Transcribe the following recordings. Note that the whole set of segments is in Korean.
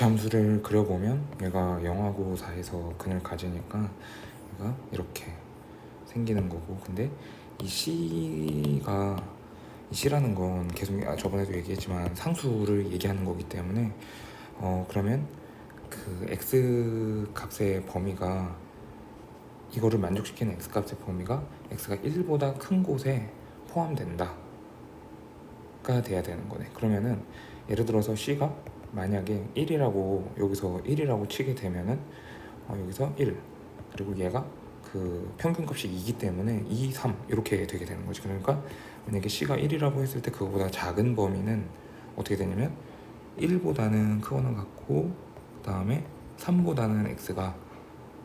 이참수를 그려보면 얘가 0하고 4에서 근을 가지니까 얘가 이렇게 생기는 거고 근데 이 C가 이 C라는 건 계속 아, 저번에도 얘기했지만 상수를 얘기하는 거기 때문에 어 그러면 그 x 값의 범위가 이거를 만족시키는 x 값의 범위가 x가 1보다 큰 곳에 포함된다 가 돼야 되는 거네. 그러면은 예를 들어서 c가 만약에 1이라고 여기서 1이라고 치게 되면은 어, 여기서 1 그리고 얘가 그 평균값이 2기 때문에 2, 3 이렇게 되게 되는 거지. 그러니까 만약에 c가 1이라고 했을 때 그거보다 작은 범위는 어떻게 되냐면 1보다는 크거나 같고 그 다음에 3보다는 x가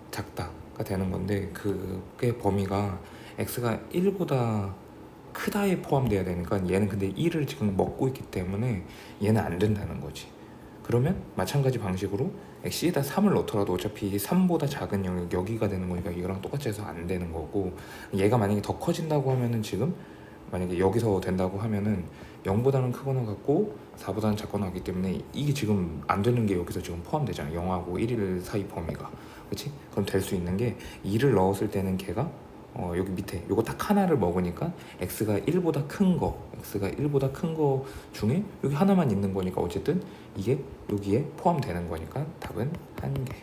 작다가 되는 건데 그게 범위가 x가 1보다 크다에 포함돼야 되니까 얘는 근데 1을 지금 먹고 있기 때문에 얘는 안 된다는 거지. 그러면 마찬가지 방식으로 c에다 3을 넣더라도 어차피 3보다 작은 영역 여기가 되는 거니까 이거랑 똑같이 해서 안 되는 거고 얘가 만약에 더 커진다고 하면은 지금 만약에 여기서 된다고 하면은 0보다는 크거나 같고 4보다는 작거나 하기 때문에 이게 지금 안 되는 게 여기서 지금 포함되잖아 0하고 1일 사이 범위가 그렇지? 그럼 될 수 있는 게 2를 넣었을 때는 걔가 어, 여기 밑에 요거 딱 하나를 먹으니까 x가 1보다 큰 거, x가 1보다 큰 거 중에 여기 하나만 있는 거니까 어쨌든 이게 여기에 포함되는 거니까 답은 한 개.